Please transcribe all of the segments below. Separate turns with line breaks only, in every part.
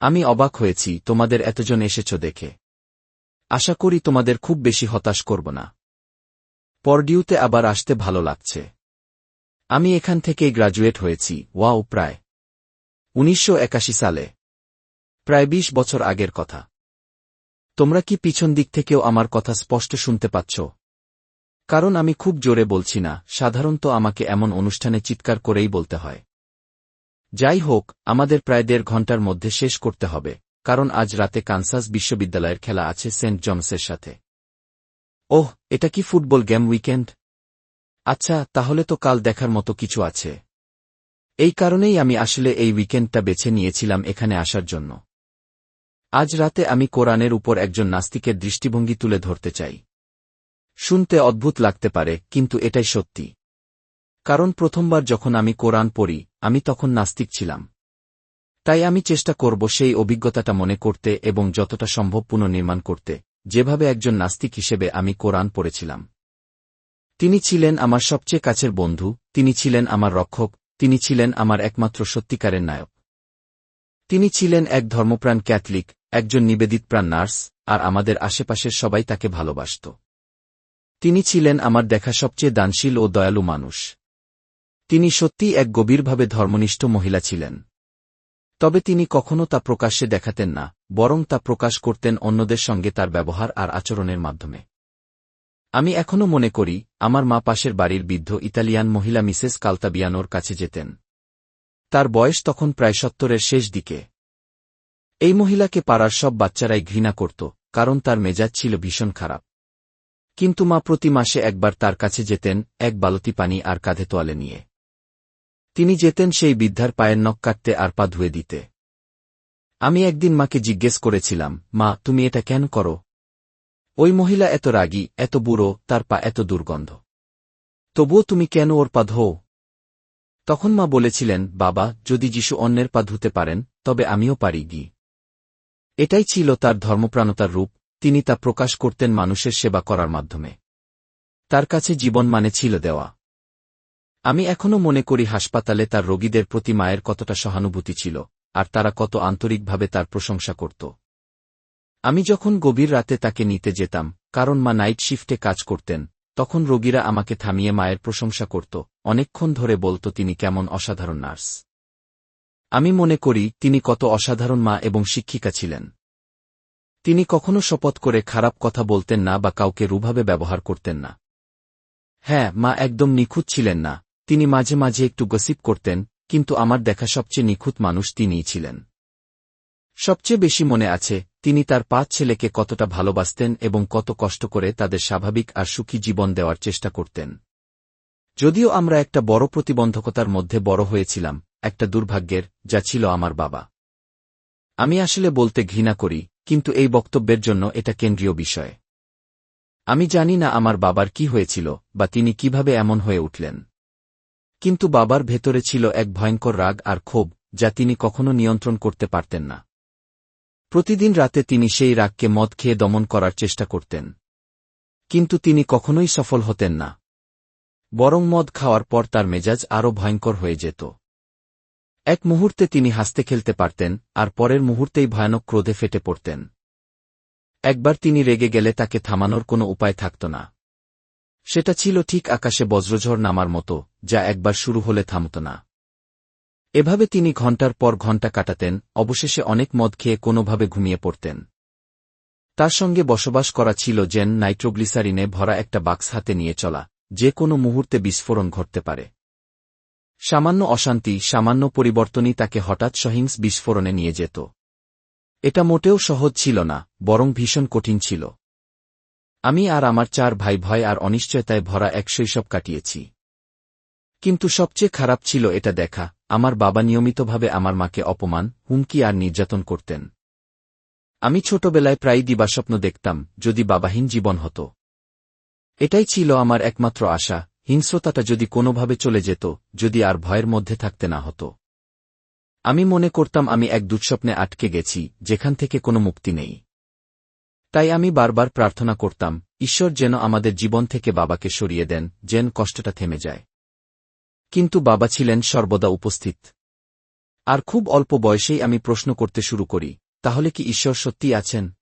আমি অবাক হয়েছি, তোমাদের এতজন এসেছ দেখে। আশা করি তোমাদের খুব বেশি হতাশ করব না। পরডিউতে আবার আসতে ভালো লাগছে। আমি এখান থেকেই গ্রাজুয়েট হয়েছি, ওয়াও, প্রায় উনিশশো একাশি সালে। প্রায় ২০ বছর আগের কথা। তোমরা কি পিছন দিক থেকেও আমার কথা স্পষ্ট শুনতে পাচ্ছ? কারণ আমি খুব জোরে বলছি না, সাধারণত আমাকে এমন অনুষ্ঠানে চিৎকার করেই বলতে হয়। যাই হোক আমাদের প্রায় দেড় ঘণ্টার মধ্যে শেষ করতে হবে, কারণ আজ রাতে কানসাস বিশ্ববিদ্যালয়ের খেলা আছে সেন্ট জনসের সাথে। ওহ, এটা কি ফুটবল গেম উইকেন্ড? আচ্ছা তাহলে তো কাল দেখার মতো কিছু আছে। এই কারণেই আমি আসলে এই উইকেন্ডটা বেছে নিয়েছিলাম এখানে আসার জন্য। আজ রাতে আমি কোরআনের উপর একজন নাস্তিকের দৃষ্টিভঙ্গি তুলে ধরতে চাই। শুনতে অদ্ভুত লাগতে পারে, কিন্তু এটাই সত্যি। কারণ প্রথমবার যখন আমি কোরআন পড়ি আমি তখন নাস্তিক ছিলাম। তাই আমি চেষ্টা করব সেই অভিজ্ঞতাটা মনে করতে এবং যতটা সম্ভব পুনর্নির্মাণ করতে, যেভাবে একজন নাস্তিক হিসেবে আমি কোরআন পড়েছিলাম। তিনি ছিলেন আমার সবচেয়ে কাছের বন্ধু, তিনি ছিলেন আমার রক্ষক, তিনি ছিলেন আমার একমাত্র সত্যিকারের নায়ক। তিনি ছিলেন এক ধর্মপ্রাণ ক্যাথলিক, একজন নিবেদিতপ্রাণ নার্স, আর আমাদের আশেপাশের সবাই তাকে ভালোবাসত। তিনি ছিলেন আমার দেখা সবচেয়ে দানশীল ও দয়ালু মানুষ। তিনি সত্যিই এক গভীরভাবে ধর্মনিষ্ঠ মহিলা ছিলেন। তবে তিনি কখনও তা প্রকাশ্যে দেখাতেন না, বরং তা প্রকাশ করতেন অন্যদের সঙ্গে তার ব্যবহার আর আচরণের মাধ্যমে। আমি এখনও মনে করি, আমার মা পাশের বাড়ির বৃদ্ধ ইতালিয়ান মহিলা মিসেস কালতাবিয়ানোর কাছে যেতেন। তার বয়স তখন প্রায় সত্তরের শেষ দিকে। এই মহিলাকে পাড়ার সব বাচ্চারাই ঘৃণা করত, কারণ তার মেজাজ ছিল ভীষণ খারাপ। কিন্তু মা প্রতি মাসে একবার তার কাছে যেতেন, এক বালতি পানি আর কাঁধে তোয়ালে নিয়ে। তিনি যেতেন সেই বৃদ্ধার পায়ের নখ কাটতে আর পা ধুয়ে দিতে। আমি একদিন মাকে জিজ্ঞেস করেছিলাম, মা, তুমি এটা কেন করো? ওই মহিলা এত রাগী, এত বুড়ো, তার পা এত দুর্গন্ধ। তবুও তুমি কেন ওর পা ধো তখন মা বলেছিলেন, বাবা, যদি যিশু অন্যের পা ধুতে পারেন, তবে আমিও পারি গি। এটাই ছিল তার ধর্মপ্রাণতার রূপ, তিনি তা প্রকাশ করতেন মানুষের সেবা করার মাধ্যমে। তার কাছে জীবন মানে ছিল দেওয়া। আমি এখনও মনে করি হাসপাতালে তার রোগীদের প্রতি মায়ের কতটা সহানুভূতি ছিল, আর তারা কত আন্তরিকভাবে তার প্রশংসা করত। আমি যখন গভীর রাতে তাকে নিতে যেতাম, কারণ মা নাইট শিফটে কাজ করতেন, তখন রোগীরা আমাকে থামিয়ে মায়ের প্রশংসা করত, অনেকক্ষণ ধরে বলত তিনি কেমন অসাধারণ নার্স। আমি মনে করি তিনি কত অসাধারণ মা এবং শিক্ষিকা ছিলেন। তিনি কখনো শপথ করে খারাপ কথা বলতেন না বা কাউকে রুভাবে ব্যবহার করতেন না। হ্যাঁ মা একদম নিখুঁত ছিলেন না। তিনি মাঝে মাঝে একটু গসিপ করতেন, কিন্তু আমার দেখা সবচেয়ে নিখুঁত মানুষ তিনিই ছিলেন। সবচেয়ে বেশি মনে আছে, তিনি তার পাঁচ ছেলেকে কতটা ভালোবাসতেন এবং কত কষ্ট করে তাদের স্বাভাবিক আর সুখী জীবন দেওয়ার চেষ্টা করতেন। যদিও আমরা একটা বড় প্রতিবন্ধকতার মধ্যে বড় হয়েছিলাম, একটা দুর্ভাগ্যের, যা ছিল আমার বাবা। আমি আসলে বলতে ঘৃণা করি, কিন্তু এই বক্তব্যের জন্য এটা কেন্দ্রীয় বিষয়। আমি জানি না আমার বাবার কি হয়েছিল, বা তিনি কীভাবে এমন হয়ে উঠলেন। কিন্তু বাবার ভেতরে ছিল এক ভয়ঙ্কর রাগ আর ক্ষোভ, যা তিনি কখনো নিয়ন্ত্রণ করতে পারতেন না। প্রতিদিন রাতে তিনি সেই রাগকে মদ খেয়ে দমন করার চেষ্টা করতেন। কিন্তু তিনি কখনোই সফল হতেন না। বরং মদ খাওয়ার পর তার মেজাজ আরও ভয়ঙ্কর হয়ে যেত। এক মুহূর্তে তিনি হাসতে খেলতে পারতেন, আর পরের মুহূর্তেই ভয়ানক ক্রোধে ফেটে পড়তেন। একবার তিনি রেগে গেলে তাকে থামানোর কোনো উপায় থাকত না। সেটা ছিল ঠিক আকাশে বজ্রঝড় নামার মতো যা একবার শুরু হলে থামত না। এভাবে তিনি ঘণ্টার পর ঘণ্টা কাটাতেন, অবশেষে অনেক মদ খেয়ে কোনোভাবে ঘুমিয়ে পড়তেন। তার সঙ্গে বসবাস করা ছিল জেন নাইট্রোগ্লিসারিনে ভরা একটা বাক্স হাতে নিয়ে চলা, যে কোনো মুহূর্তে বিস্ফোরণ ঘটতে পারে। সামান্য অশান্তি, সামান্য পরিবর্তনই তাকে হঠাৎ সহিংস বিস্ফোরণে নিয়ে যেত। এটা মোটেও সহজ ছিল না, বরং ভীষণ কঠিন ছিল। আমি আর আমার চার ভাই ভয় আর অনিশ্চয়তায় ভরা এক শৈশব কাটিয়েছি। কিন্তু সবচেয়ে খারাপ ছিল এটা দেখা, আমার বাবা নিয়মিতভাবে আমার মাকে অপমান, হুমকি আর নির্যাতন করতেন। আমি ছোটবেলায় প্রায় দিবাস্বপ্ন দেখতাম, যদি বাবাহীন জীবন হতো। এটাই ছিল আমার একমাত্র আশা, হিংস্রতাটা যদি কোনোভাবে চলে যেত, যদি আর ভয়ের মধ্যে থাকতে না হতো। আমি মনে করতাম আমি এক দুঃস্বপ্নে আটকে গেছি, যেখান থেকে কোনো মুক্তি নেই। তাই আমি বারবার প্রার্থনা করতাম, ঈশ্বর যেন আমাদের জীবন থেকে বাবাকে সরিয়ে দেন, যেন কষ্টটা থেমে যায়। কিন্তু বাবা ছিলেন সর্বদা উপস্থিত। আর খুব অল্প বয়সেই আমি প্রশ্ন করতে শুরু করি, তাহলে কি ঈশ্বর সত্যি আছেন?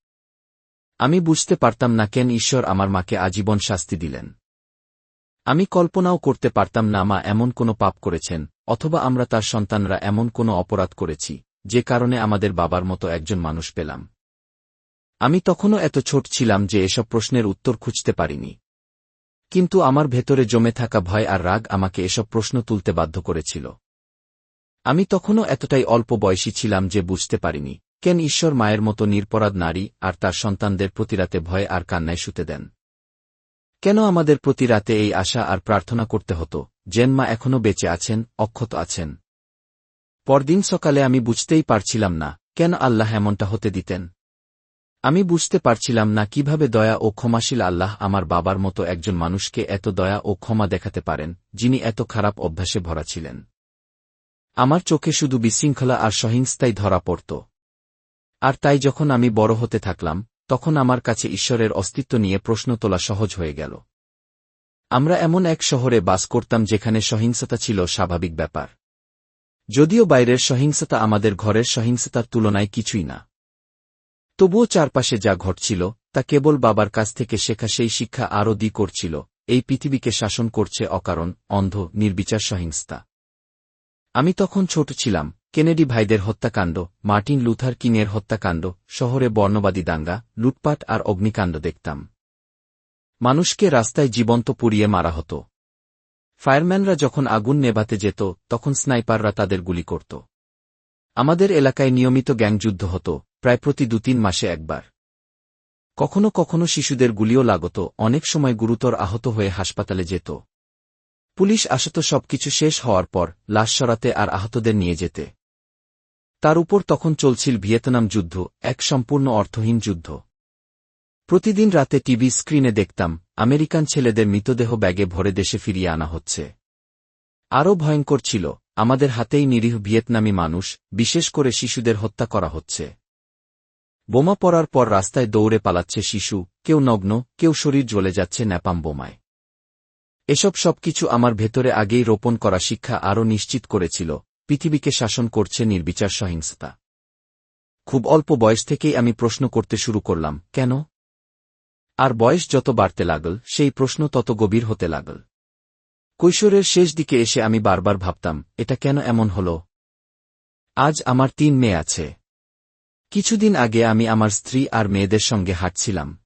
আমি বুঝতে পারতাম না কেন ঈশ্বর আমার মাকে আজীবন শাস্তি দিলেন। আমি কল্পনাও করতে পারতাম না মা এমন কোনো পাপ করেছেন, অথবা আমরা তার সন্তানরা এমন কোনো অপরাধ করেছি, যে কারণে আমাদের বাবার মতো একজন মানুষ পেলাম। আমি তখনও এত ছোট ছিলাম যে এসব প্রশ্নের উত্তর খুঁজতে পারিনি। কিন্তু আমার ভেতরে জমে থাকা ভয় আর রাগ আমাকে এসব প্রশ্ন তুলতে বাধ্য করেছিল। আমি তখনও এতটাই অল্প বয়সী ছিলাম যে বুঝতে পারিনি, কেন ঈশ্বর মায়ের মতো নিরপরাধ নারী আর তার সন্তানদের প্রতি রাতে ভয় আর কান্নায় শুতে দেন। কেন আমাদের প্রতি রাতে এই আশা আর প্রার্থনা করতে হতো জেন মা এখনও বেঁচে আছেন, অক্ষত আছেন? পরদিন সকালে আমি বুঝতেই পারছিলাম না, কেন আল্লাহ এমনটা হতে দিতেন। আমি বুঝতে পারছিলাম না কীভাবে দয়া ও ক্ষমাশীল আল্লাহ আমার বাবার মতো একজন মানুষকে এত দয়া ও ক্ষমা দেখাতে পারেন, যিনি এত খারাপ অভ্যাসে ভরা ছিলেন। আমার চোখে শুধু বিশৃঙ্খলা আর সহিংস্তাই ধরা পড়ত। আর তাই যখন আমি বড় হতে থাকলাম, তখন আমার কাছে ঈশ্বরের অস্তিত্ব নিয়ে প্রশ্ন তোলা সহজ হয়ে গেল। আমরা এমন এক শহরে বাস করতাম যেখানে সহিংসতা ছিল স্বাভাবিক ব্যাপার। যদিও বাইরের সহিংসতা আমাদের ঘরের সহিংসতার তুলনায় কিছুই না। তবুও চারপাশে যা ঘটছিল, তা কেবল বাবার কাছ থেকে শেখা সেই শিক্ষা আরও দি করছিল, এই পৃথিবীকে শাসন করছে অকারণ, অন্ধ, নির্বিচার সহিংসতা। আমি তখন ছোট ছিলাম, কেনেডি ভাইদের হত্যাকাণ্ড, মার্টিন লুথার কিংয়ের হত্যাকাণ্ড, শহরে বর্ণবাদী দাঙ্গা, লুটপাট আর অগ্নিকাণ্ড দেখতাম। মানুষকে রাস্তায় জীবন্ত পুড়িয়ে মারা হতো। ফায়ারম্যানরা যখন আগুন নেভাতে যেত, তখন স্নাইপাররা তাদের গুলি করত। আমাদের এলাকায় নিয়মিত গ্যাংযুদ্ধ হতো প্রায় প্রতি দু তিন মাসে একবার। কখনো কখনো শিশুদের গুলিও লাগত, অনেক সময় গুরুতর আহত হয়ে হাসপাতালে যেত। পুলিশ আসত সবকিছু শেষ হওয়ার পর, লাশ সরাতে আর আহতদের নিয়ে যেতে। তার উপর তখন চলছিল ভিয়েতনাম যুদ্ধ, এক সম্পূর্ণ অর্থহীন যুদ্ধ। প্রতিদিন রাতে টিভি স্ক্রিনে দেখতাম, আমেরিকান ছেলেদের মৃতদেহ ব্যাগে ভরে দেশে ফিরিয়ে আনা হচ্ছে। আরও ভয়ঙ্কর ছিল, আমাদের হাতেই নিরীহ ভিয়েতনামি মানুষ, বিশেষ করে শিশুদের হত্যা করা হচ্ছে। বোমা পড়ার পর রাস্তায় দৌড়ে পালাচ্ছে শিশু, কেউ নগ্ন, কেউ শরীর জ্বলে যাচ্ছে ন্যাপাম বোমায়। এসব সবকিছু আমার ভেতরে আগেই রোপণ করা শিক্ষা আরও নিশ্চিত করেছিল, পৃথিবীকে শাসন করছে নির্বিচার সহিংসতা। খুব অল্প বয়স থেকেই আমি প্রশ্ন করতে শুরু করলাম, কেন? আর বয়স যত বাড়তে লাগল, সেই প্রশ্ন তত গভীর হতে লাগল। কৈশোরের শেষ দিকে এসে আমি বারবার ভাবতাম, এটা কেন এমন হল? আজ আমার তিন মেয়ে আছে। কিছুদিন আগে আমি আমার স্ত্রী আর মেয়েদের সঙ্গে হাঁটছিলাম।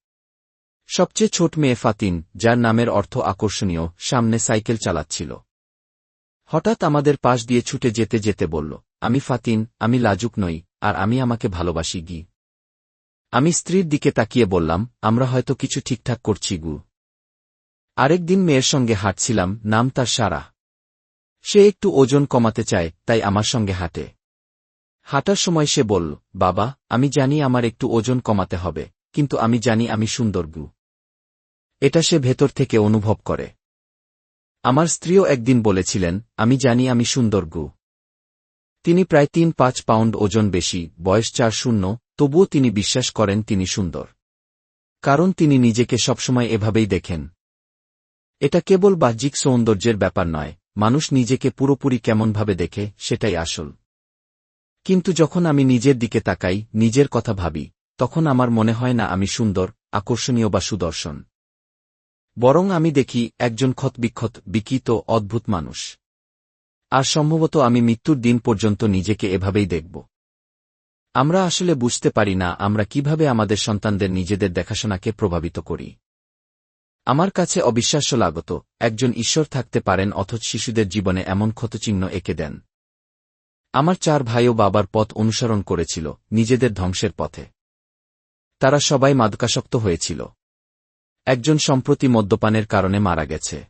সবচেয়ে ছোট মেয়ে ফাতিন, যার নামের অর্থ আকর্ষণীয়, সামনে সাইকেল চালাচ্ছিল। হঠাৎ আমাদের পাশ দিয়ে ছুটে যেতে যেতে বলল, আমি ফাতিন, আমি লাজুক নই, আর আমি আমাকে ভালোবাসি, গি। আমি স্ত্রীর দিকে তাকিয়ে বললাম, আমরা হয়তো কিছু ঠিকঠাক করছি, গু। আরেকদিন মেয়ের সঙ্গে হাঁটছিলাম, নাম তার সারা সে একটু ওজন কমাতে চায়, তাই আমার সঙ্গে হাঁটে। হাঁটার সময় সে বলল, বাবা, আমি জানি আমার একটু ওজন কমাতে হবে, কিন্তু আমি জানি আমি সুন্দর গু। এটা সে ভেতর থেকে অনুভব করে। আমার স্ত্রীও একদিন বলেছিলেন, আমি জানি আমি সুন্দর গু। তিনি প্রায় তিন পাঁচ পাউন্ড ওজন বেশি, বয়স চার শূন্য, তবুও তিনি বিশ্বাস করেন তিনি সুন্দর। কারণ তিনি নিজেকে সবসময় এভাবেই দেখেন। এটা কেবল বাহ্যিক সৌন্দর্যের ব্যাপার নয়, মানুষ নিজেকে পুরোপুরি কেমনভাবে দেখে, সেটাই আসল। কিন্তু যখন আমি নিজের দিকে তাকাই, নিজের কথা ভাবি, তখন আমার মনে হয় না আমি সুন্দর, আকর্ষণীয় বা সুদর্শন। বরং আমি দেখি একজন ক্ষতবিক্ষত বিকিত, অদ্ভুত মানুষ। আর সম্ভবত আমি মৃত্যুর দিন পর্যন্ত নিজেকে এভাবেই দেখব। আমরা আসলে বুঝতে পারি না আমরা কীভাবে আমাদের সন্তানদের নিজেদের দেখাশোনাকে প্রভাবিত করি। আমার কাছে অবিশ্বাস্য লাগত, একজন ঈশ্বর থাকতে পারেন অথচ শিশুদের জীবনে এমন ক্ষতচিহ্ন এঁকে দেন। আমার চার ভাইও বাবার পথ অনুসরণ করেছিল, নিজেদের ধ্বংসের পথে। তারা সবাই মাদকাসক্ত হয়েছিল। একজন সম্প্রতি মদ্যপানের কারণে মারা গেছে।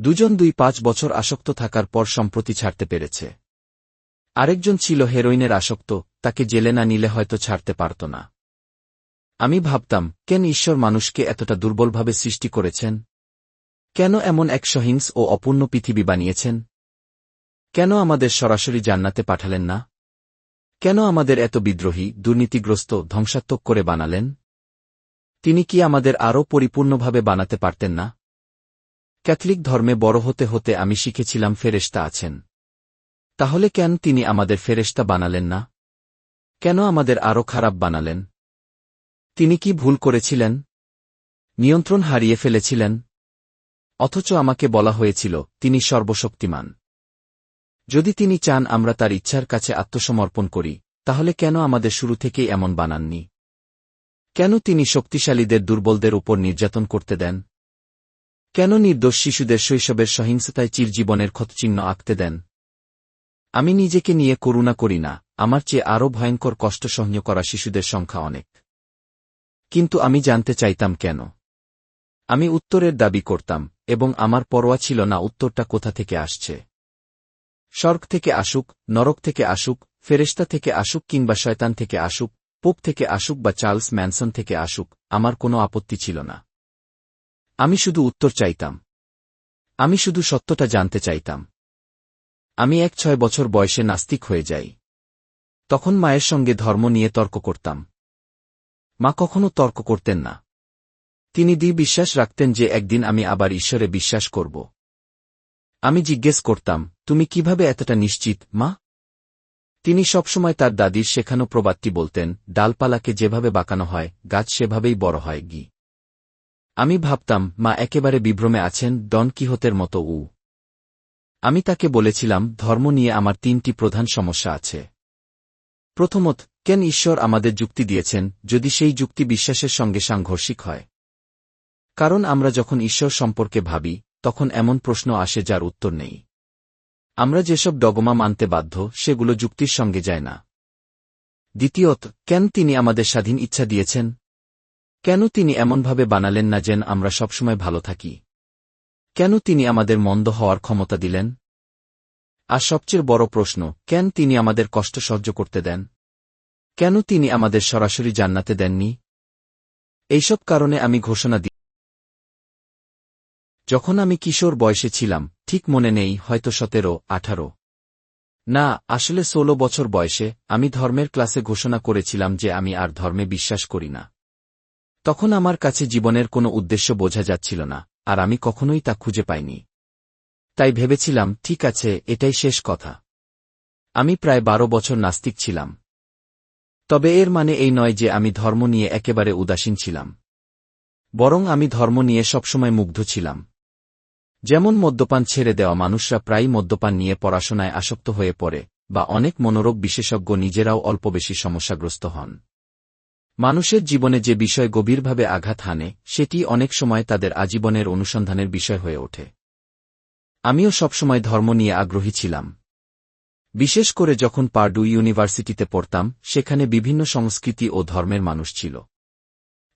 দুজন দুই পাঁচ বছর আসক্ত থাকার পর সম্প্রতি ছাড়তে পেরেছে। আরেকজন ছিল হেরোইনের আসক্ত, তাকে জেলে না নিলে হয়তো ছাড়তে পারত না। আমি ভাবতাম, কেন ঈশ্বর মানুষকে এতটা দুর্বলভাবে সৃষ্টি করেছেন? কেন এমন এক সহিংস ও অপূর্ণ পৃথিবী বানিয়েছেন? কেন আমাদের সরাসরি জান্নাতে পাঠালেন না? কেন আমাদের এত বিদ্রোহী, দুর্নীতিগ্রস্ত, ধ্বংসাত্মক করে বানালেন? তিনি কি আমাদের আরও পরিপূর্ণভাবে বানাতে পারতেন না? ক্যাথলিক ধর্মে বড় হতে হতে আমি শিখেছিলাম ফেরেস্তা আছেন। তাহলে কেন তিনি আমাদের ফেরেশতা বানালেন না? কেন আমাদের আরও খারাপ বানালেন? তিনি কি ভুল করেছিলেন? নিয়ন্ত্রণ হারিয়ে ফেলেছিলেন? অথচ আমাকে বলা হয়েছিল, তিনি সর্বশক্তিমান। যদি তিনি চান আমরা তার ইচ্ছার কাছে আত্মসমর্পণ করি, তাহলে কেন আমাদের শুরু থেকেই এমন বানাননি? কেন তিনি শক্তিশালীদের দুর্বলদের উপর নির্যাতন করতে দেন? কেন নির্দোষ শিশুদের শৈশবের সহিংসতায় চিরজীবনের ক্ষতচিহ্ন আঁকতে দেন? আমি নিজেকে নিয়ে করুণা করি না, আমার চেয়ে আরও ভয়ঙ্কর কষ্ট সহ্য করা শিশুদের সংখ্যা অনেক। কিন্তু আমি জানতে চাইতাম কেন? আমি উত্তরের দাবি করতাম, এবং আমার পরোয়া ছিল না উত্তরটা কোথা থেকে আসছে। স্বর্গ থেকে আসুক, নরক থেকে আসুক ফেরেস্তা থেকে আসুক কিংবা শয়তান থেকে আসুক, পোপ থেকে আসুক বা চার্লস ম্যানসন থেকে আসুক, আমার কোনো আপত্তি ছিল না। আমি শুধু উত্তর চাইতাম। আমি শুধু সত্যটা জানতে চাইতাম। আমি এক ছয় বছর বয়সে নাস্তিক হয়ে যাই। তখন মায়ের সঙ্গে ধর্ম নিয়ে তর্ক করতাম। মা কখনো তর্ক করতেন না। তিনি দি বিশ্বাস রাখতেন যে একদিন আমি আবার ঈশ্বরে বিশ্বাস করব। আমি জিজ্ঞেস করতাম, তুমি কীভাবে এতটা নিশ্চিত, মা? তিনি সবসময় তার দাদির শেখানো প্রবাদটি বলতেন, ডালপালাকে যেভাবে বাঁকানো হয়, গাছ সেভাবেই বড় হয়, গি। আমি ভাবতাম, মা একেবারে বিভ্রমে আছেন, ডন কিহতের মতো, উ। আমি তাকে বলেছিলাম, ধর্ম নিয়ে আমার তিনটি প্রধান সমস্যা আছে। প্রথমত, কেন ঈশ্বর আমাদের যুক্তি দিয়েছেন, যদি সেই যুক্তি বিশ্বাসের সঙ্গে সাংঘর্ষিক হয়? কারণ আমরা যখন ঈশ্বর সম্পর্কে ভাবি তখন এমন প্রশ্ন আসে যার উত্তর নেই। আমরা যেসব ডগমা মানতে বাধ্য, সেগুলো যুক্তির সঙ্গে যায় না। দ্বিতীয়ত, কেন তিনি আমাদের স্বাধীন ইচ্ছা দিয়েছেন? কেন তিনি এমনভাবে বানালেন না যেন আমরা সবসময় ভালো থাকি? কেন তিনি আমাদের মন্দ হওয়ার ক্ষমতা দিলেন? আর সবচেয়ে বড় প্রশ্ন, কেন তিনি আমাদের কষ্ট সহ্য করতে দেন? কেন তিনি আমাদের সরাসরি জান্নাতে দেননি? এইসব কারণে আমি ঘোষণা যখন আমি কিশোর বয়সে ছিলাম, ঠিক মনে নেই, হয়তো সতেরো, আঠারো। না, আসলে ষোলো বছর বয়সে আমি ধর্মের ক্লাসে ঘোষণা করেছিলাম যে আমি আর ধর্মে বিশ্বাস করি না। তখন আমার কাছে জীবনের কোনো উদ্দেশ্য বোঝা যাচ্ছিল না, আর আমি কখনোই তা খুঁজে পাইনি। তাই ভেবেছিলাম, ঠিক আছে, এটাই শেষ কথা। আমি প্রায় বারো বছর নাস্তিক ছিলাম। তবে এর মানে এই নয় যে আমি ধর্ম নিয়ে একেবারে উদাসীন ছিলাম। বরং আমি ধর্ম নিয়ে সবসময় মুগ্ধ ছিলাম। যেমন মদ্যপান ছেড়ে দেওয়া মানুষরা প্রায়ই মদ্যপান নিয়ে পড়াশোনায় আসক্ত হয়ে পড়ে, বা অনেক মনোরোগ বিশেষজ্ঞ নিজেরাও অল্প বেশি সমস্যাগ্রস্ত হন। মানুষের জীবনে যে বিষয় গভীরভাবে আঘাত হানে, সেটি অনেক সময় তাদের আজীবনের অনুসন্ধানের বিষয় হয়ে ওঠে। আমিও সবসময় ধর্ম নিয়ে আগ্রহী ছিলাম। বিশেষ করে যখন পার্ডু ইউনিভার্সিটিতে পড়তাম, সেখানে বিভিন্ন সংস্কৃতি ও ধর্মের মানুষ ছিল।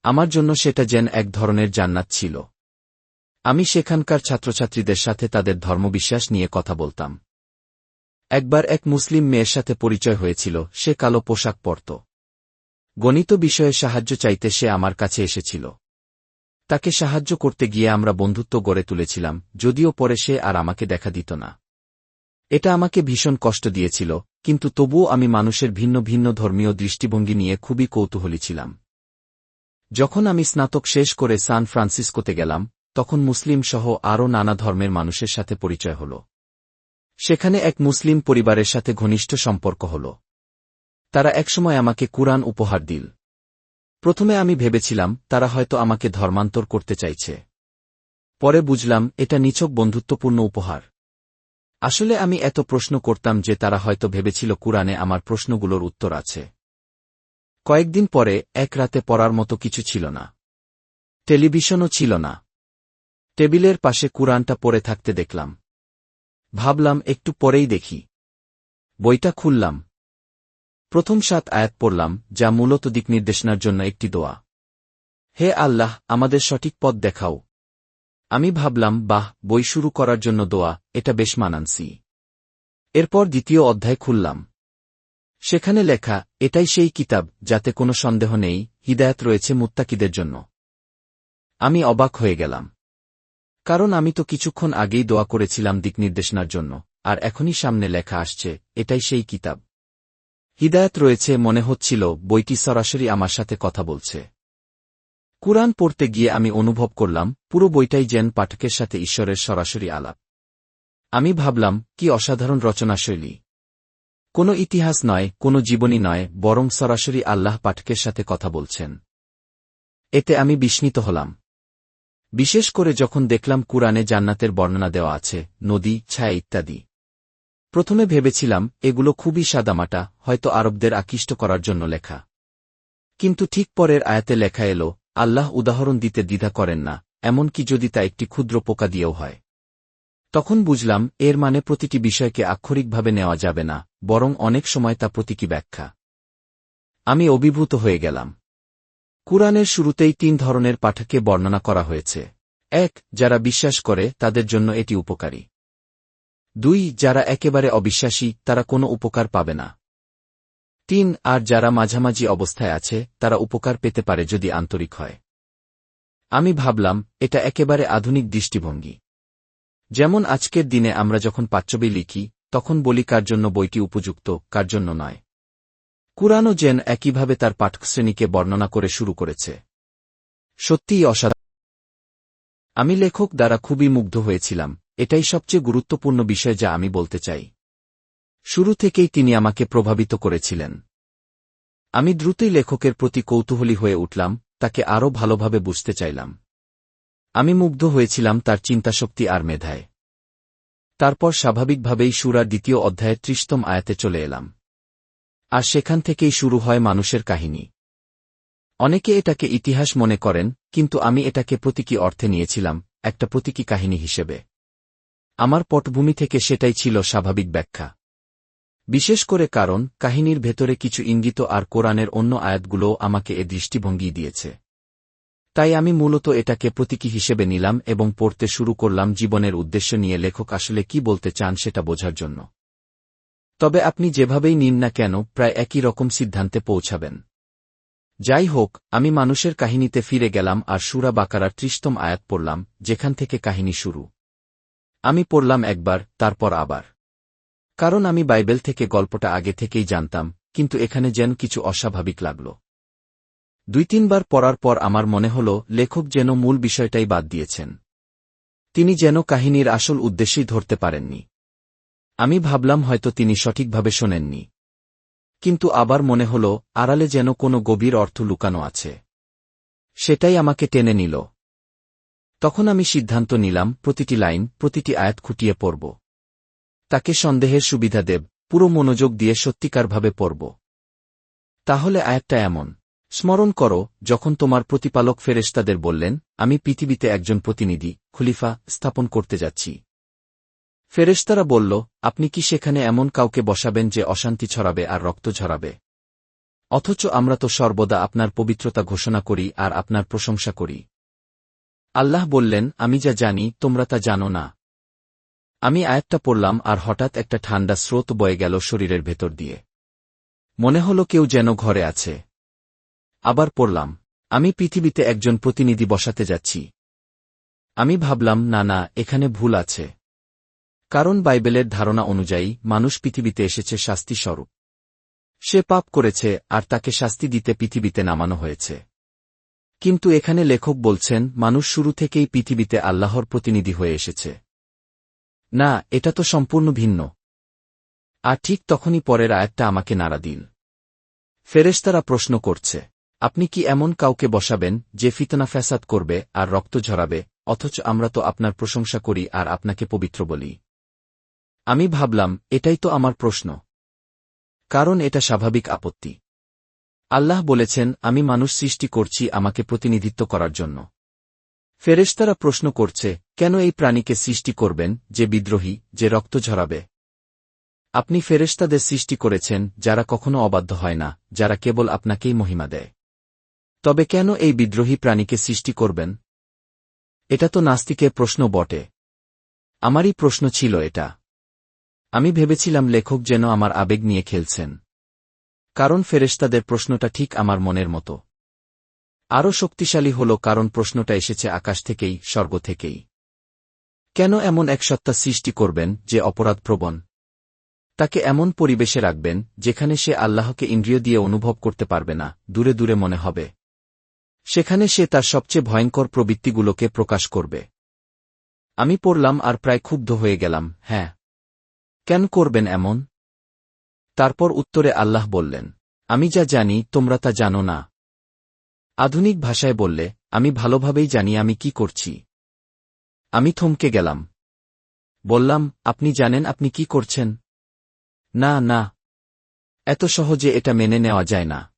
আমার জন্য সেটা যেন এক ধরনের জান্নাত ছিল। আমি সেখানকার ছাত্রছাত্রীদের সাথে তাদের ধর্মবিশ্বাস নিয়ে কথা বলতাম। একবার এক মুসলিম মেয়ের সাথে পরিচয় হয়েছিল, সে কালো পোশাক পরত। গণিত বিষয়ে সাহায্য চাইতে সে আমার কাছে এসেছিল। তাকে সাহায্য করতে গিয়ে আমরা বন্ধুত্ব গড়ে তুলেছিলাম, যদিও পরে সে আর আমাকে দেখা দিত না। এটা আমাকে ভীষণ কষ্ট দিয়েছিল, কিন্তু তবুও আমি মানুষের ভিন্ন ভিন্ন ধর্মীয় দৃষ্টিভঙ্গি নিয়ে খুবই কৌতূহলী ছিলাম। যখন আমি স্নাতক শেষ করে সান ফ্রান্সিসকোতে গেলাম তখন মুসলিম সহ আরও নানা ধর্মের মানুষের সাথে পরিচয় হল। সেখানে এক মুসলিম পরিবারের সাথে ঘনিষ্ঠ সম্পর্ক হল। তারা একসময় আমাকে কুরআন উপহার দিল। প্রথমে আমি ভেবেছিলাম, তারা হয়তো আমাকে ধর্মান্তর করতে চাইছে। পরে বুঝলাম, এটা নিছক বন্ধুত্বপূর্ণ উপহার। আসলে আমি এত প্রশ্ন করতাম যে তারা হয়তো ভেবেছিল কুরআনে আমার প্রশ্নগুলোর উত্তর আছে। কয়েকদিন পরে, এক রাতে পড়ার মতো কিছু ছিল না। টেলিভিশনও ছিল না। টেবিলের পাশে কুরআনটা পড়ে থাকতে দেখলাম। ভাবলাম, একটু পরেই দেখি। বইটা খুললাম। প্রথম সাত আয়াত পড়লাম, যা মূলত দিক নির্দেশনার জন্য একটি দোয়া। হে আল্লাহ, আমাদের সঠিক পথ দেখাও। আমি ভাবলাম, বাহ, বই শুরু করার জন্য দোয়া, এটা বেশ মানানসি এরপর দ্বিতীয় অধ্যায় খুললাম। সেখানে লেখা, এটাই সেই কিতাব, যাতে কোনো সন্দেহ নেই, হিদায়াত রয়েছে মুত্তাকিদের জন্য। আমি অবাক হয়ে গেলাম। কারণ আমি তো কিছুক্ষণ আগেই দোয়া করেছিলাম দিকনির্দেশনার জন্য, আর এখনই সামনে লেখা আসছে, এটাই সেই কিতাব। হিদায়ত রয়েছে, মনে হচ্ছিল, বইটি সরাসরি আমার সাথে কথা বলছে। কুরআন পড়তে গিয়ে আমি অনুভব করলাম, পুরো বইটাই যেন পাঠকের সাথে ঈশ্বরের সরাসরি আলাপ। আমি ভাবলাম, কি অসাধারণ রচনাশৈলী। কোনো ইতিহাস নয়, কোনো জীবনী নয়, বরং সরাসরি আল্লাহ পাঠকের সাথে কথা বলছেন। এতে আমি বিস্মিত হলাম। বিশেষ করে যখন দেখলাম কুরআনে জান্নাতের বর্ণনা দেওয়া আছে, নদী, ছায়া ইত্যাদি। প্রথমে ভেবেছিলাম, এগুলো খুবই সাদামাটা, হয়তো আরবদের আকৃষ্ট করার জন্য লেখা। কিন্তু ঠিক পরের আয়াতে লেখা এলো, আল্লাহ উদাহরণ দিতে দ্বিধা করেন না, এমনকি যদি তা একটি ক্ষুদ্র পোকা দিয়েও হয়। তখন বুঝলাম, এর মানে প্রতিটি বিষয়কে আক্ষরিকভাবে নেওয়া যাবে না, বরং অনেক সময় তা প্রতীকী ব্যাখ্যা। আমি অভিভূত হয়ে গেলাম। কুরআনের শুরুতেই তিন ধরনের পাঠকে বর্ণনা করা হয়েছে। এক, যারা বিশ্বাস করে, তাদের জন্য এটি উপকারী। দুই, যারা একেবারে অবিশ্বাসী, তারা কোনো উপকার পাবে না। তিন, আর যারা মাঝামাঝি অবস্থায় আছে, তারা উপকার পেতে পারে যদি আন্তরিক হয়। আমি ভাবলাম, এটা একেবারে আধুনিক দৃষ্টিভঙ্গি। যেমন আজকের দিনে আমরা যখন পাচ্যবি লিখি, তখন বলি কার জন্য বইটি উপযুক্ত, কার জন্য নয়। কুরআনও যেন একইভাবে তার পাঠশ্রেণীকে বর্ণনা করে শুরু করেছে। সত্যিই অসাধারণ। আমি লেখক দ্বারা খুবই মুগ্ধ হয়েছিলাম। এটাই সবচেয়ে গুরুত্বপূর্ণ বিষয় যা আমি বলতে চাই। শুরু থেকেই তিনি আমাকে প্রভাবিত করেছিলেন। আমি দ্রুতই লেখকের প্রতি কৌতূহলী হয়ে উঠলাম, তাকে আরও ভালোভাবে বুঝতে চাইলাম। আমি মুগ্ধ হয়েছিলাম তার চিন্তাশক্তি আর মেধায়। তারপর স্বাভাবিকভাবেই সুরার দ্বিতীয় অধ্যায়ের ত্রিশতম আয়াতে চলে এলাম। আর সেখান থেকেই শুরু হয় মানুষের কাহিনী। অনেকে এটাকে ইতিহাস মনে করেন, কিন্তু আমি এটাকে প্রতীকী অর্থে নিয়েছিলাম, একটা প্রতীকী কাহিনী হিসেবে। আমার পটভূমি থেকে সেটাই ছিল স্বাভাবিক ব্যাখ্যা। বিশেষ করে কারণ, কাহিনীর ভেতরে কিছু ইঙ্গিত আর কোরআনের অন্য আয়াতগুলোও আমাকে এ দৃষ্টিভঙ্গি দিয়েছে। তাই আমি মূলত এটাকে প্রতীকী হিসেবে নিলাম এবং পড়তে শুরু করলাম জীবনের উদ্দেশ্য নিয়ে লেখক আসলে কি বলতে চান সেটা বোঝার জন্য। তবে আপনি যেভাবেই নিন না কেন, প্রায় একই রকম সিদ্ধান্তে পৌঁছাবেন। যাই হোক, আমি মানুষের কাহিনীতে ফিরে গেলাম আর সুরা বাকারার ত্রিশতম আয়াত পড়লাম, যেখান থেকে কাহিনী শুরু। আমি পড়লাম একবার, তারপর আবার। কারণ আমি বাইবেল থেকে গল্পটা আগে থেকেই জানতাম, কিন্তু এখানে যেন কিছু অস্বাভাবিক লাগল। দুই তিনবার পড়ার পর আমার মনে হল, লেখক যেন মূল বিষয়টাই বাদ দিয়েছেন। তিনি যেন কাহিনীর আসল উদ্দেশ্যই ধরতে পারেননি। আমি ভাবলাম হয়তো তিনি সঠিকভাবে শোনেননি। কিন্তু আবার মনে হল, আড়ালে যেন কোনো গভীর অর্থ লুকানো আছে। সেটাই আমাকে টেনে নিল। তখন আমি সিদ্ধান্ত নিলাম, প্রতিটি লাইন, প্রতিটি আয়াত খুঁটিয়ে পড়ব। তাকে সন্দেহের সুবিধা দেব, পুরো মনোযোগ দিয়ে সত্যিকারভাবে পড়ব। তাহলে আয়াতটা এমন, স্মরণ করো, যখন তোমার প্রতিপালক ফেরেশতাদের বললেন, আমি পৃথিবীতে একজন প্রতিনিধি, খুলিফা, স্থাপন করতে যাচ্ছি। ফেরেশতারা বলল, আপনি কি সেখানে এমন কাউকে বসাবেন যে অশান্তি ছড়াবে আর রক্ত ঝরাবে? অথচ আমরা তো সর্বদা আপনার পবিত্রতা ঘোষণা করি আর আপনার প্রশংসা করি। আল্লাহ বললেন, আমি যা জানি, তোমরা তা জানো না। আমি আয়াতটা পড়লাম আর হঠাৎ একটা ঠান্ডা স্রোত বয়ে গেল শরীরের ভেতর দিয়ে। মনে হলো কেউ যেন ঘরে আছে। আবার পড়লাম, আমি পৃথিবীতে একজন প্রতিনিধি বসাতে যাচ্ছি। আমি ভাবলাম, না না, এখানে ভুল আছে। কারণ বাইবেলের ধারণা অনুযায়ী মানুষ পৃথিবীতে এসেছে শাস্তি স্বরূপ। সে পাপ করেছে আর তাকে শাস্তি দিতে পৃথিবীতে নামানো হয়েছে। কিন্তু এখানে লেখক বলছেন, মানুষ শুরু থেকেই পৃথিবীতে আল্লাহর প্রতিনিধি হয়ে এসেছে। না, এটা তো সম্পূর্ণ ভিন্ন। আর ঠিক তখনই পরের আয়াতটা আমাকে নাড়া দিন। ফেরেশতারা প্রশ্ন করছে, আপনি কি এমন কাউকে বসাবেন যে ফিতনা ফ্যাসাদ করবে আর রক্ত ঝরাবে, অথচ আমরা তো আপনার প্রশংসা করি আর আপনাকে পবিত্র বলি? আমি ভাবলাম, এটাই তো আমার প্রশ্ন। কারণ এটা স্বাভাবিক আপত্তি। আল্লাহ বলেছেন, আমি মানুষ সৃষ্টি করছি আমাকে প্রতিনিধিত্ব করার জন্য। ফেরেশতারা প্রশ্ন করছে, কেন এই প্রাণীকে সৃষ্টি করবেন, যে বিদ্রোহী, যে রক্ত ঝরাবে? আপনি ফেরেশতাদের সৃষ্টি করেছেন, যারা কখনো অবাধ্য হয় না, যারা কেবল আপনাকেই মহিমা দেয়। তবে কেন এই বিদ্রোহী প্রাণীকে সৃষ্টি করবেন? এটা তো নাস্তিকের প্রশ্ন বটে। আমারই প্রশ্ন ছিল এটা। আমি ভেবেছিলাম লেখক যেন আমার আবেগ নিয়ে খেলছেন। কারণ ফেরেশতাদের প্রশ্নটা ঠিক আমার মনের মতো। আরও শক্তিশালী হল কারণ প্রশ্নটা এসেছে আকাশ থেকেই, স্বর্গ থেকেই। কেন এমন এক সত্তা সৃষ্টি করবেন যে অপরাধপ্রবণ? তাকে এমন পরিবেশে রাখবেন যেখানে সে আল্লাহকে ইন্দ্রিয় দিয়ে অনুভব করতে পারবে না, দূরে দূরে মনে হবে। সেখানে সে তার সবচেয়ে ভয়ঙ্কর প্রবৃত্তিগুলোকে প্রকাশ করবে। আমি পড়লাম আর প্রায় ক্ষুব্ধ হয়ে গেলাম হ্যাঁ। কেন করবেন এমন? তারপর উত্তরে আল্লাহ বললেন, আমি যা জানি, তোমরা তা জানো না। আধুনিক ভাষায় বললে, আমি ভালোভাবেই জানি আমি কি করছি। আমি থমকে গেলাম। বললাম, আপনি জানেন আপনি কি করছেন? না না। এত সহজে এটা মেনে নেওয়া যায় না।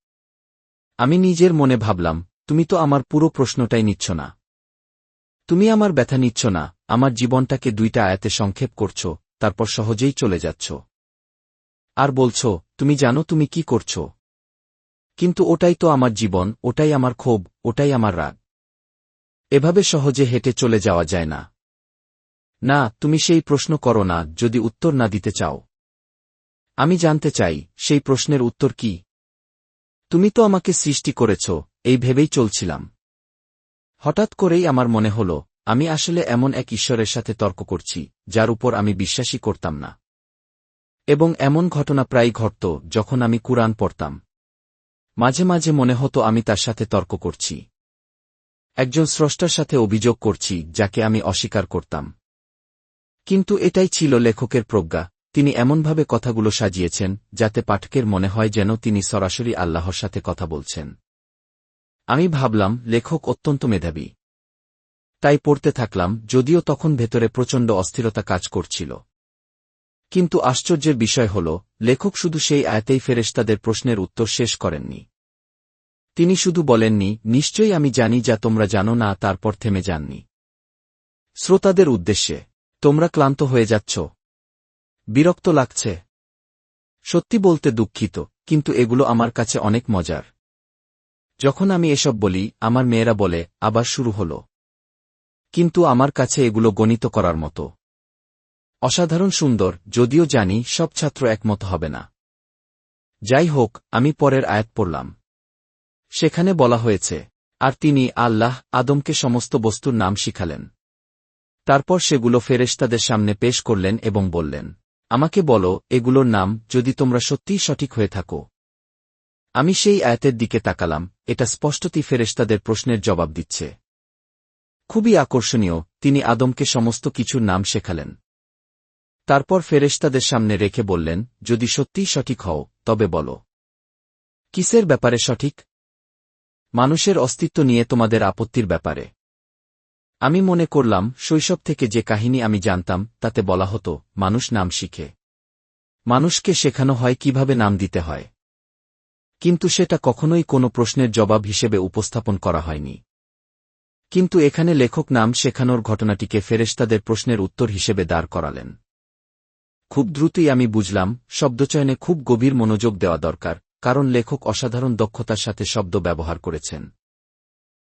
আমি নিজের মনে ভাবলাম, তুমি তো আমার পুরো প্রশ্নটাই নিচ্ছ না। তুমি আমার ব্যথা নিচ্ছ না, আমার জীবনটাকে দুইটা আয়াতে সংক্ষেপ করছ তারপর সহজেই চলে যাচ্ছ। আর বলছ, তুমি জানো তুমি কি করছ। কিন্তু ওটাই তো আমার জীবন, ওটাই আমার ক্ষোভ, ওটাই আমার রাগ। এভাবে সহজে হেঁটে চলে যাওয়া যায় না। না, তুমি সেই প্রশ্ন করো না, যদি উত্তর না দিতে চাও। আমি জানতে চাই, সেই প্রশ্নের উত্তর কি? তুমি তো আমাকে সৃষ্টি করেছ, এই ভেবেই চলছিলাম। হঠাৎ করেই আমার মনে হল আমি আসলে এমন এক ঈশ্বরের সাথে তর্ক করছি, যার উপর আমি বিশ্বাসই করতাম না। এবং এমন ঘটনা প্রায় ঘটত যখন আমি কুরআন পড়তাম। মাঝে মাঝে মনে হতো আমি তার সাথে তর্ক করছি। একজন স্রষ্টার সাথে অভিযোগ করছি, যাকে আমি অস্বীকার করতাম। কিন্তু এটাই ছিল লেখকের প্রজ্ঞা, তিনি এমনভাবে কথাগুলো সাজিয়েছেন, যাতে পাঠকের মনে হয় যেন তিনি সরাসরি আল্লাহর সাথে কথা বলছেন। আমি ভাবলাম, লেখক অত্যন্ত মেধাবী। তাই পড়তে থাকলাম, যদিও তখন ভেতরে প্রচণ্ড অস্থিরতা কাজ করছিল। কিন্তু আশ্চর্যের বিষয় হল, লেখক শুধু সেই আয়তেই ফেরেশতাদের প্রশ্নের উত্তর শেষ করেননি। তিনি শুধু বলেননি, নিশ্চয়ই আমি জানি যা তোমরা জানো না, তারপর থেমে যাননি। শ্রোতাদের উদ্দেশ্যে, তোমরা ক্লান্ত হয়ে যাচ্ছ। বিরক্ত লাগছে। সত্যি বলতে দুঃখিত, কিন্তু এগুলো আমার কাছে অনেক মজার। যখন আমি এসব বলি, আমার মেয়েরা বলে, আবার শুরু হল। কিন্তু আমার কাছে এগুলো গণিত করার মতো। অসাধারণ সুন্দর, যদিও জানি সব ছাত্র একমত হবে না। যাই হোক, আমি পরের আয়াত পড়লাম। সেখানে বলা হয়েছে, আর তিনি আল্লাহ, আদমকে সমস্ত বস্তুর নাম শিখালেন। তারপর সেগুলো ফেরেশতাদের সামনে পেশ করলেন এবং বললেন, আমাকে বলো, এগুলোর নাম যদি তোমরা সত্যিই সঠিক হয়ে থাকো। আমি সেই আয়াতের দিকে তাকালাম, এটা স্পষ্টতই ফেরেশতাদের প্রশ্নের জবাব দিচ্ছে। খুবই আকর্ষণীয়, তিনি আদমকে সমস্ত কিছুর নাম শেখালেন। তারপর ফেরেশতাদের সামনে রেখে বললেন, যদি সত্যিই সঠিক হও, তবে বলো। কিসের ব্যাপারে সঠিক? মানুষের অস্তিত্ব নিয়ে তোমাদের আপত্তির ব্যাপারে। আমি মনে করলাম, শৈশব থেকে যে কাহিনী আমি জানতাম, তাতে বলা হতো, মানুষ নাম শিখে। মানুষকে শেখানো হয় কীভাবে নাম দিতে হয়। কিন্তু সেটা কখনোই কোনো প্রশ্নের জবাব হিসেবে উপস্থাপন করা হয়নি। কিন্তু এখানে লেখক নাম শেখানোর ঘটনাটিকে ফেরেশতাদের প্রশ্নের উত্তর হিসেবে দাঁড় করালেন। খুব দ্রুতই আমি বুঝলাম, শব্দচয়নে খুব গভীর মনোযোগ দেওয়া দরকার, কারণ লেখক অসাধারণ দক্ষতার সাথে শব্দ ব্যবহার করেছেন।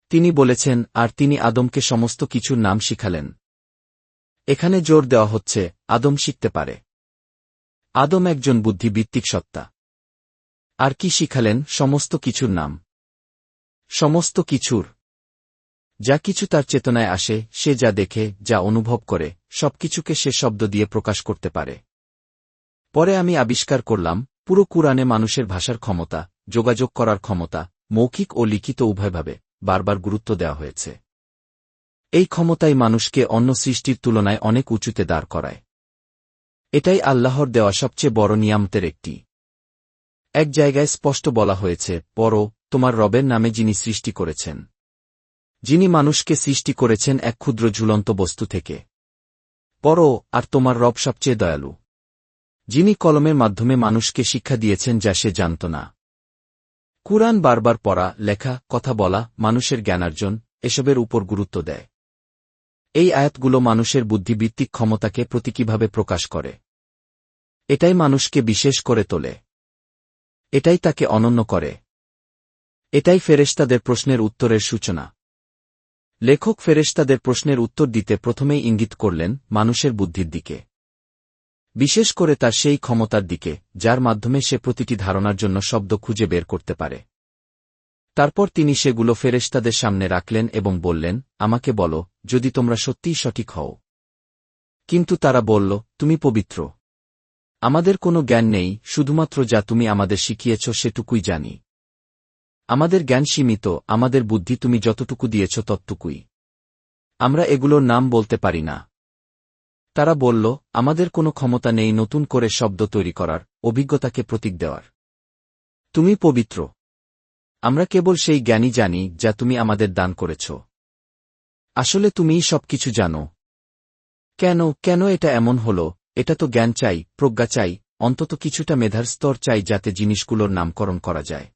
তিনি বলেছেন, আর তিনি আদমকে সমস্ত কিছুর নাম শিখালেন। এখানে জোর দেওয়া হচ্ছে, আদম শিখতে পারে। আদম একজন বুদ্ধিভিত্তিক সত্তা। আর কি শিখালেন, সমস্ত কিছুর নাম। সমস্ত কিছুর যা কিছু তার চেতনায় আসে, সে যা দেখে, যা অনুভব করে, সবকিছুকে সে শব্দ দিয়ে প্রকাশ করতে পারে। পরে আমি আবিষ্কার করলাম, পুরো কুরআনে মানুষের ভাষার ক্ষমতা, যোগাযোগ করার ক্ষমতা, মৌখিক ও লিখিত উভয়ভাবে বারবার গুরুত্ব দেওয়া হয়েছে। এই ক্ষমতাই মানুষকে অন্য সৃষ্টির তুলনায় অনেক উঁচুতে দাঁড় করায়। এটাই আল্লাহর দেওয়া সবচেয়ে বড় নিয়ামতের একটি। এক জায়গায় স্পষ্ট বলা হয়েছে পর তোমার রবের নামে যিনি সৃষ্টি করেছেন। যিনি মানুষকে সৃষ্টি করেছেন এক ক্ষুদ্র ঝুলন্ত বস্তু থেকে। পর, আর তোমার রব সবচেয়ে দয়ালু। যিনি কলমের মাধ্যমে মানুষকে শিক্ষা দিয়েছেন যা সে জানত না। কুরআন বারবার পড়া, লেখা, কথা বলা, মানুষের জ্ঞানার্জন, এসবের উপর গুরুত্ব দেয়। এই আয়াতগুলো মানুষের বুদ্ধিবৃত্তিক ক্ষমতাকে প্রতীকীভাবে প্রকাশ করে। এটাই মানুষকে বিশেষ করে তোলে। এটাই তাকে অনন্য করে। এটাই ফেরেশতাদের প্রশ্নের উত্তরের সূচনা। লেখক ফেরেশতাদের প্রশ্নের উত্তর দিতে প্রথমেই ইঙ্গিত করলেন মানুষের বুদ্ধির দিকে। বিশেষ করে তার সেই ক্ষমতার দিকে, যার মাধ্যমে সে প্রতিটি ধারণার জন্য শব্দ খুঁজে বের করতে পারে। তারপর তিনি সেগুলো ফেরেশতাদের সামনে রাখলেন এবং বললেন, আমাকে বলো, যদি তোমরা সত্যিই সঠিক হও। কিন্তু তারা বলল, তুমি পবিত্র। আমাদের কোনো জ্ঞান নেই, শুধুমাত্র যা তুমি আমাদের শিখিয়েছ সেটুকুই জানি। আমাদের জ্ঞান সীমিত, আমাদের বুদ্ধি তুমি যতটুকু দিয়েছ ততটুকুই। আমরা এগুলোর নাম বলতে পারি না। তারা বলল, আমাদের কোনো ক্ষমতা নেই নতুন করে শব্দ তৈরি করার, অভিজ্ঞতাকে প্রতীক দেওয়ার। তুমি পবিত্র। আমরা কেবল সেই জ্ঞানী জানি, যা তুমি আমাদের দান করেছ। আসলে তুমিই সবকিছু জানো। কেন কেন এটা এমন হল? এটা তো জ্ঞান চাই, প্রজ্ঞা চাই, অন্তত কিছুটা মেধার স্তর চাই যাতে জিনিসগুলোর নামকরণ করা যায়।